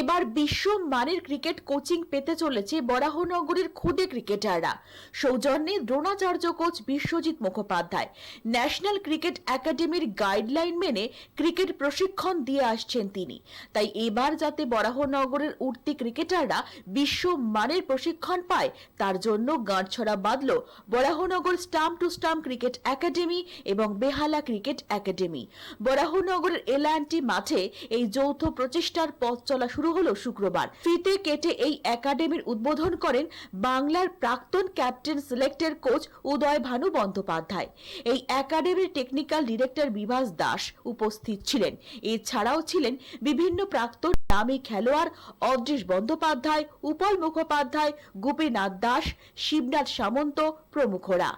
এবার বিশ্ব মানের ক্রিকেট কোচিং পেতে চলেছে বরাহনগরের খুদে ক্রিকেটাররা সৌজন্যে Dronacharya coach Biswajit Mukhopadhyay. National cricket একাডেমির গাইডলাইন মেনে ক্রিকেট প্রশিক্ষণ দিয়ে আসছেন তিনি। তাই এবার যাতে বরাহনগরের উঠতি ক্রিকেটাররা বিশ্ব মানের প্রশিক্ষণ পায়, তার জন্য গাঁটছড়া বাঁধল Baranagar stump to stump cricket academy এবং বেহালা ক্রিকেট একাডেমি বরাহনগরের এলআনটি মাঠে এই যৌথ প্রচেষ্টার পথ চলা শুরু হলো শুক্রবার। ফিতে কেটে এই একাডেমির উদ্বোধন করেন বাংলার প্রাক্তন ক্যাপ্টেন সিলেক্টের কোচ উদয় ভানু বন্দ্যোপাধ্যায়। এই একাডেমির টেকনিক্যাল ডিরেক্টর বিভাস দাস উপস্থিত ছিলেন। এছাড়াও ছিলেন বিভিন্ন প্রাক্তন নামী খেলোয়াড় Adrish Bandyopadhyay, Upal Mukhopadhyay, Gopinath Das, Shibnath Samanta প্রমুখরা।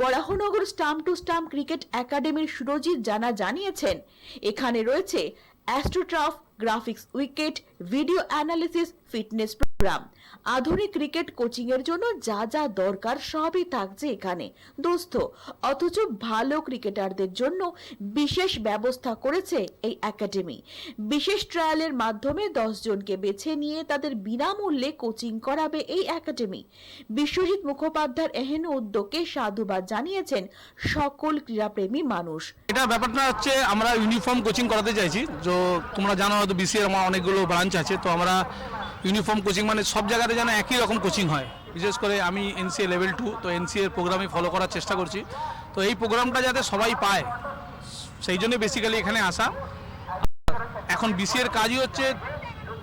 Baranagar stump to stump cricket একাডেমির সুরজিৎ জানা জানিয়েছেন, এখানে রয়েছে astroturf, graphics wicket, video analysis, fitness programme আধুনিক ক্রিকেট কোচিং এর জন্য যা যা দরকার সবই থাকছে এখানে। দোস্ত, অথচ ভালো ক্রিকেটারদের জন্য বিশেষ ব্যবস্থা করেছে এই একাডেমি বিশেষ ট্রায়ালের মাধ্যমে জনকে বেছে নিয়ে তাদের বিনামূল্যে কোচিং করাবে এই একাডেমি বিশ্বজিৎ মুখোপাধ্যায়ের এহেন উদ্যোগকে সাধুবাদ জানিয়েছেন সকল ক্রীড়াপ্রেমী মানুষ। এটা ব্যাপারটা হচ্ছে আমরা ইউনিফর্ম কোচিং করাতে চাইছি। তো তোমরা জানো হয়তো বিসিএর আমার অনেকগুলো ব্রাঞ্চ আছে। তো আমরা ইউনিফর্ম কোচিং মানে সব জায়গাতে যেন একই রকম কোচিং হয়। বিশেষ করে আমি এনসিএ লেভেল টু তো এনসিএ প্রোগ্রামে ফলো করার চেষ্টা করছি। তো এই প্রোগ্রামটা যাতে সবাই পায়, সেই জন্য বেসিক্যালি এখানে আসা। এখন বিসিএর কাজই হচ্ছে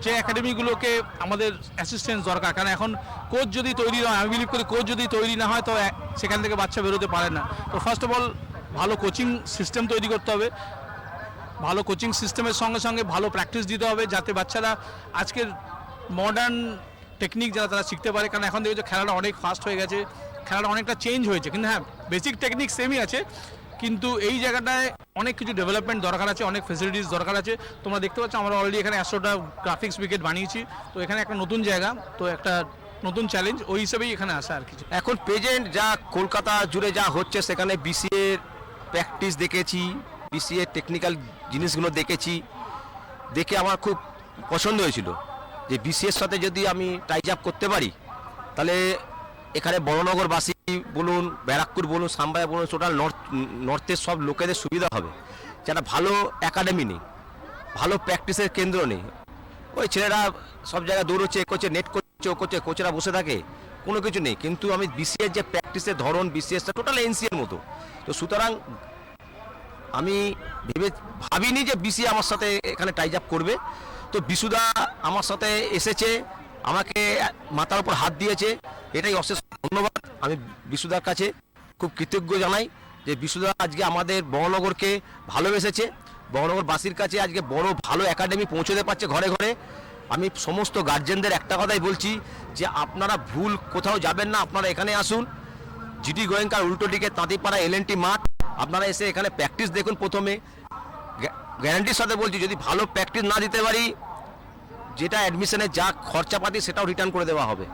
যে একাডেমিগুলোকে আমাদের অ্যাসিস্ট্যান্স দরকার। কারণ এখন কোচ যদি তৈরি না হয়, আমি বিলিভ করি কোচ যদি তৈরি না হয়, তো সেখান থেকে বাচ্চা বেরোতে পারে না। তো ফার্স্ট অফ অল ভালো কোচিং সিস্টেম তৈরি করতে হবে। ভালো কোচিং সিস্টেমের সঙ্গে সঙ্গে ভালো প্র্যাকটিস দিতে হবে, যাতে বাচ্চারা আজকের মডার্ন টেকনিক যারা তারা শিখতে পারে, কারণ এখন দেখেছ খেলাটা অনেক ফাস্ট হয়ে গেছে, খেলাটা অনেকটা চেঞ্জ হয়েছে। কিন্তু হ্যাঁ বেসিক টেকনিক সেমই আছে, কিন্তু এই জায়গাটায় অনেক কিছু ডেভেলপমেন্ট দরকার আছে, অনেক ফেসিলিটিস দরকার আছে। তোমরা দেখতে পাচ্ছ, আমরা অলরেডি এখানে একশোটা গ্রাফিক্স উইকেট বানিয়েছি। তো এখানে একটা নতুন জায়গা, তো একটা নতুন চ্যালেঞ্জ ওই হিসেবেই এখানে আসা আর কিছু। এখন প্রেজেন্ট যা কলকাতা জুড়ে যা হচ্ছে, সেখানে বিসিএ প্র্যাকটিস দেখেছি বিসিএ টেকনিক্যাল জিনিসগুলো দেখেছি, দেখে আমার খুব পছন্দ হয়েছিল। যে বিসিএর সাথে যদি আমি টাইজ আপ করতে পারি, তাহলে এখানে বড়নগরবাসী বলুন, ব্যারাকপুর বলুন সাম্বাই বলুন টোটাল নর্থ নর্থের সব লোকেদের সুবিধা হবে। যেটা ভালো একাডেমি নেই, ভালো প্র্যাকটিসের কেন্দ্র নেই। ওই ছেলেরা সব জায়গায় দৌড়চ্ছে করছে নেট করছে, ও করছে কোচেরা বসে থাকে, কোনো কিছু নেই। কিন্তু আমি বিসিএস যে প্র্যাকটিসের ধরন বিসিএসটা টোটাল এনসিএর মতো। তো সুতরাং আমি ভেবে ভাবিনি যে বিসি আমার সাথে এখানে টাইজ আপ করবে। তো বিশুদা আমার সাথে এসেছে, আমাকে মাথার উপর হাত দিয়েছে, এটাই অশেষ ধন্যবাদ। আমি বিশুদার কাছে খুব কৃতজ্ঞ জানাই যে বিশুদা আজকে আমাদের বহনগরকে ভালোবেসেছে বহনগরবাসীর কাছে আজকে বড় ভালো একাডেমি পৌঁছতে পারছে ঘরে ঘরে। আমি সমস্ত গার্জেনদের একটা কথাই বলছি যে আপনারা ভুল কোথাও যাবেন না, আপনারা এখানে আসুন। জিডি গোয়েঙ্কার উল্টো দিকে তাঁতিপাড়া এলএনটি মাঠ, আপনারা এসে এখানে প্র্যাকটিস দেখুন প্রথমে। গ্যারান্টির সাথে বলছি, যদি ভালো প্র্যাকটিস না দিতে পারি, যেটা অ্যাডমিশনের যা খরচাপাতি সেটাও রিটার্ন করে দেওয়া হবে।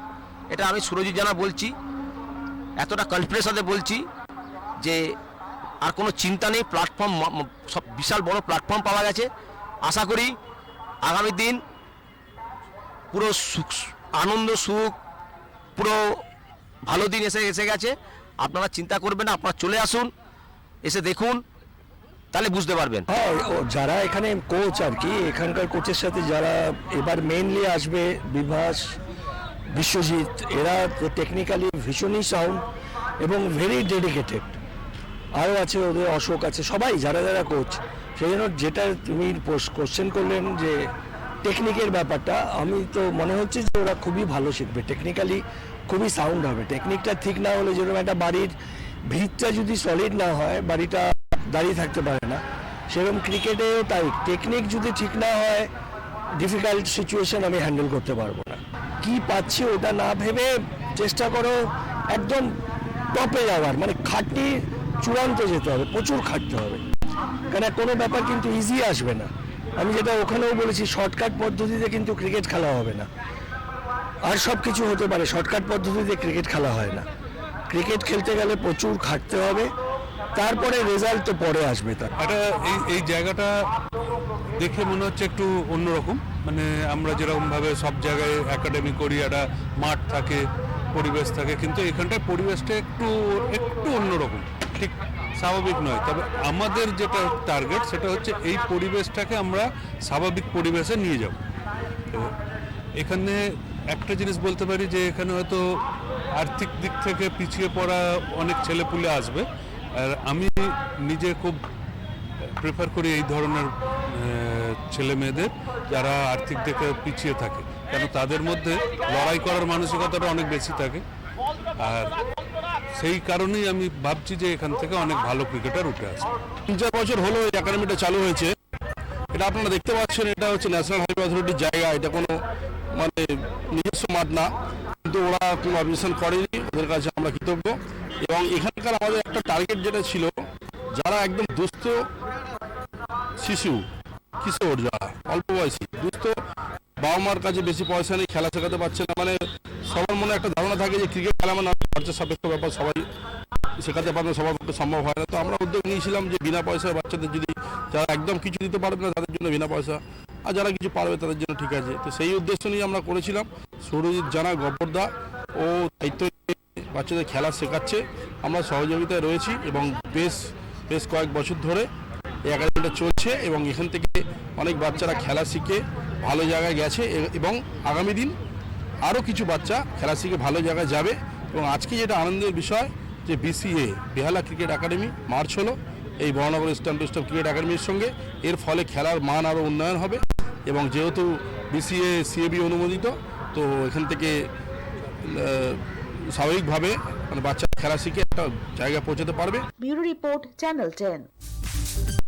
এটা আমি সুরজিৎ জানা বলছি, এতটা কনফিডেন্স সাথে বলছি যে আর কোনো চিন্তা নেই প্ল্যাটফর্ম সব বিশাল বড় প্ল্যাটফর্ম পাওয়া গেছে। আশা করি আগামী দিন পুরো সুখ, আনন্দ, সুখ পুরো ভালো দিন এসে এসে গেছে। আপনারা চিন্তা করবেন না, আপনারা চলে আসুন, এসে দেখুন। তাহলে বুঝতে পারবেন। হ্যাঁ যারা এখানে কোচ আর কি, এখানকার কোচের সাথে যারা এবার মেইনলি আসবে বিভাস, বিশ্বজিৎ, এরা টেকনিক্যালি ভীষণই সাউন্ড এবং ভেরি ডেডিকেটেড আরও আছে ওদের, অশোক আছে, সবাই যারা যারা কোচ সেই জন্য যেটা তুমি কোশ্চেন করলেন যে টেকনিকের ব্যাপারটা, আমি তো মনে হচ্ছে যে ওরা খুবই ভালো শিখবে। টেকনিক্যালি খুবই সাউন্ড হবে। টেকনিকটা ঠিক না হলে যেরকম একটা বাড়ির ভিতটা যদি সলিড না হয়, বাড়িটা দাঁড়িয়ে থাকতে পারে না। সেরকম ক্রিকেটেও তাই। টেকনিক যদি ঠিক না হয় ডিফিকাল্ট সিচুয়েশন আমি হ্যান্ডেল করতে পারব না। কি পাচ্ছি ওটা না ভেবে চেষ্টা করো, একদম টপে যাওয়ার মানে খাটনি চূড়ান্ত যেতে হবে, প্রচুর খাটতে হবে। কেন, কোনো ব্যাপার কিন্তু ইজি আসবে না। আমি যেটা ওখানেও বলেছি শর্টকাট পদ্ধতিতে কিন্তু ক্রিকেট খেলা হবে না। আর সব কিছু হতে পারে শর্টকাট পদ্ধতিতে ক্রিকেট খেলা হয় না। ক্রিকেট খেলতে গেলে প্রচুর খাটতে হবে। তারপরে রেজাল্ট তো পরে আসবে তার। একটা এই এই জায়গাটা দেখে মনে হচ্ছে একটু অন্যরকম। মানে আমরা যেরকমভাবে সব জায়গায় একাডেমি করি, একটা মাঠ থাকে, পরিবেশ থাকে, কিন্তু এখানটায় পরিবেশটা একটু একটু অন্যরকম। ঠিক স্বাভাবিক নয়। তবে আমাদের যেটা টার্গেট সেটা হচ্ছে এই পরিবেশটাকে আমরা স্বাভাবিক পরিবেশে নিয়ে যাব। এখানে একটা জিনিস বলতে পারি যে এখানে হয়তো আর্থিক দিক থেকে পিছিয়ে পড়া অনেক ছেলেপুলে আসবে। আর আমি নিজে খুব প্রেফার করি এই ধরনের ছেলে মেয়েদের যারা আর্থিক দিকে পিছিয়ে থাকে। কেন তাদের মধ্যে লড়াই করার মানসিকতাটা অনেক বেশি থাকে। আর সেই কারণেই আমি ভাবছি যে এখান থেকে অনেক ভালো ক্রিকেটার উঠে আসবে। তিন চার বছর হলো এই একাডেমিটা চালু হয়েছে। এটা আপনারা দেখতে পাচ্ছেন, এটা হচ্ছে ন্যাশনাল হাইওয়ে অথরিটির জায়গা। এটা কোনো মানে নিজস্ব মাঠ না। কিন্তু ওরা কোনো অবজেকশন করেনি। ওদের কাছে আমরা কৃতজ্ঞ। এবং এখানকার আমাদের একটা টার্গেট যেটা ছিল, যারা একদম দুস্থ শিশু, কিশোর যারা, অল্প বয়সী, দুস্থ বাবা মার কাছে বেশি পয়সা নেই, খেলা শেখাতে পারছে না। মানে সবার মনে একটা ধারণা থাকে যে ক্রিকেট খেলা মানে খরচা সাপেক্ষ ব্যাপার, সবাই শেখাতে পারবে, সবার পক্ষে সম্ভব হয় না। তো আমরা উদ্যোগ নিয়েছিলাম যে বিনা পয়সায় বাচ্চাদের যদি যারা একদম কিছু দিতে পারবে না, তাদের জন্য বিনা পয়সা, আর যারা কিছু পারবে তাদের জন্য ঠিক আছে। তো সেই উদ্দেশ্য নিয়ে আমরা করেছিলাম। সৌরজিৎ জানা গব্বরদা ও দায়িত্ব বাচ্চাদের খেলা শেখাচ্ছে। আমরা সহযোগিতায় রয়েছি এবং বেশ বেশ কয়েক বছর ধরে এই একাডেমিটা চলছে এবং এখান থেকে অনেক বাচ্চারা খেলা শিখে ভালো জায়গায় গেছে এবং আগামী দিন আরও কিছু বাচ্চা খেলা শিখে ভালো জায়গায় যাবে। এবং আজকে যেটা আনন্দের বিষয় যে বিসিএ বেহালা ক্রিকেট একাডেমি মার্চ হলো। এই বহনগর ইস্টার্ন ডিস্ট্রিক্ট ক্রিকেট একাডেমির সঙ্গে। এর ফলে খেলার মান আরও উন্নয়ন হবে এবং যেহেতু বিসিএ সিএবি অনুমোদিত, তো এখান থেকে স্বাভাবিকভাবে মানে বাচ্চা খেলা শিখে একটা জায়গায় পৌঁছাতে পারবে। Bureau report channel ten.